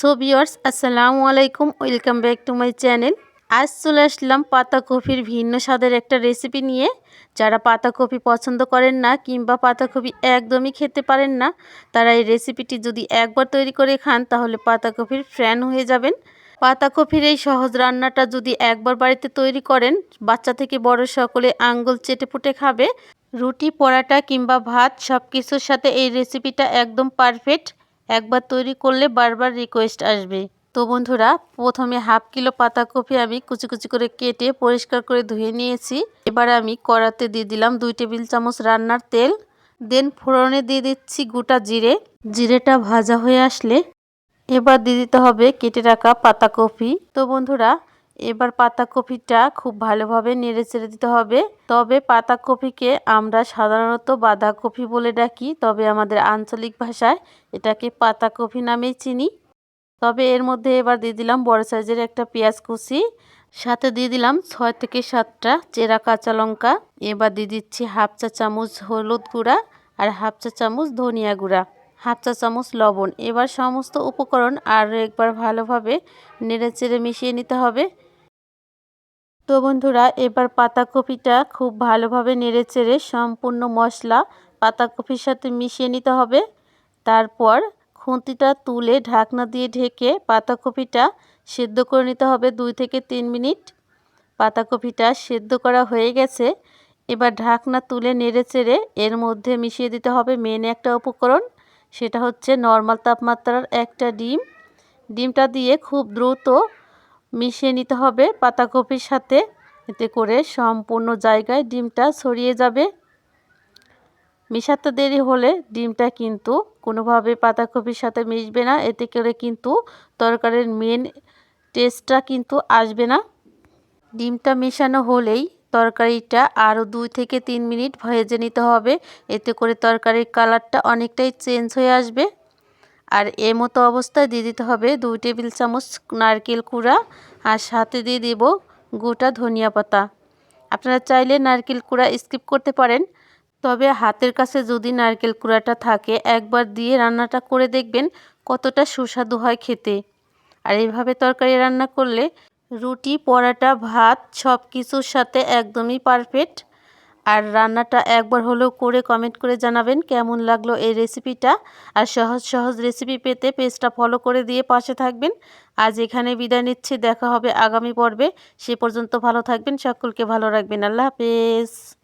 So viewers আসসালামু আলাইকুম, welcome back to my channel. আজ চলে আসলাম পাতাকপির ভিন্ন স্বাদের একটা রেসিপি নিয়ে। যারা পাতাকপি পছন্দ করেন না কিংবা পাতাকপি একদমই খেতে পারেন না, তারা এই রেসিপিটি যদি একবার তৈরি করে খান, তাহলে পাতাকপির ফ্যান হয়ে যাবেন। পাতাকপির এই সহজ রান্নাটা যদি একবার বাড়িতে তৈরি করেন, বাচ্চা থেকে বড় সকলে আঙ্গুল চেটে পুটে খাবে। রুটি, পরাটা কিংবা ভাত সব কিছুর সাথে এই রেসিপিটা একদম পারফেক্ট। একবার তৈরি করলে বারবার রিকোয়েস্ট আসবে। তো বন্ধুরা, প্রথমে হাফ কিলো পাতাকপি আমি কুচি কুচি করে কেটে পরিষ্কার করে ধুয়ে নিয়েছি। এবার আমি কড়াতে দিয়ে দিলাম দুই টেবিল চামচ রান্নার তেল। দেন ফোড়নে দিয়ে দিচ্ছি গোটা জিরে। জিরেটা ভাজা হয়ে আসলে এবার দিয়ে দিতে হবে কেটে রাখা পাতাকপি। তো বন্ধুরা এবার পাতাকপিটা খুব ভালোভাবে নেড়ে চেড়ে দিতে হবে। তবে পাতাকপিকে আমরা সাধারণত বাঁধাকপি বলে ডাকি, তবে আমাদের আঞ্চলিক ভাষায় এটাকে পাতাকপি নামেই চিনি। তবে এর মধ্যে এবার দিয়ে দিলাম বড় সাইজের একটা পেঁয়াজ কুচি, সাথে দিয়ে দিলাম ছয় থেকে সাতটা চেরা কাঁচা লঙ্কা। এবার দিয়ে দিচ্ছি হাফ চা চামচ হলুদ গুঁড়া আর হাফ চা চামচ ধনিয়া গুঁড়া, হাফ চা চামচ লবণ। এবার সমস্ত উপকরণ আর একবার ভালোভাবে নেড়ে চেড়ে মিশিয়ে নিতে হবে। তো বন্ধুরা, এবার পাতাকপিটা খুব ভালোভাবে নেড়ে চেড়ে সম্পূর্ণ মশলা পাতাকপির সাথে মিশিয়ে নিতে হবে। তারপর খুঁতিটা তুলে ঢাকনা দিয়ে ঢেকে পাতাকপিটা সেদ্ধ করে নিতে হবে দুই থেকে তিন মিনিট। পাতাকপিটা সেদ্ধ করা হয়ে গেছে। এবার ঢাকনা তুলে নেড়ে চেড়ে এর মধ্যে মিশিয়ে দিতে হবে মেন একটা উপকরণ, সেটা হচ্ছে নর্মাল তাপমাত্রার একটা ডিম। ডিমটা দিয়ে খুব দ্রুত মিশিয়ে নিতে হবে পাতাকপির সাথে। এতে করে সম্পূর্ণ জায়গায় ডিমটা ছড়িয়ে যাবে। মিশাতে দেরি হলে ডিমটা কিন্তু কোনোভাবে পাতাকপির সাথে মিশবে না। এতে করে কিন্তু তরকারির মেন টেস্টটা কিন্তু আসবে না। ডিমটা মেশানো হলেই তরকারিটা আরও দুই থেকে তিন মিনিট ভেজে নিতে হবে। এতে করে তরকারির কালারটা অনেকটাই চেঞ্জ হয়ে আসবে। আর এ মতো অবস্থায় দিয়ে দিতে হবে দুই টেবিল চামচ নারকেল কুড়া আর সাথে দিয়ে দেব গোটা ধনিয়া পাতা। আপনারা চাইলে নারকেল কুড়া স্কিপ করতে পারেন, তবে হাতের কাছে যদি নারকেল কুড়াটা থাকে, একবার দিয়ে রান্নাটা করে দেখবেন কতটা সুস্বাদু হয় খেতে। আর এইভাবে তরকারি রান্না করলে রুটি, পরাটা, ভাত সব কিছুর সাথে একদমই পারফেক্ট। আর রান্নাটা একবার হলেও করে কমেন্ট করে জানাবেন কেমন লাগল এই রেসিপিটা আর সহজ সহজ রেসিপি পেতে পেজটা ফলো করে দিয়ে পাশে থাকবেন। আজ এখানে বিদায় নিচ্ছি, দেখা হবে আগামী পর্বে। সে পর্যন্ত ভালো থাকবেন, সকলকে ভালো রাখবেন। আল্লাহ হাফেজ।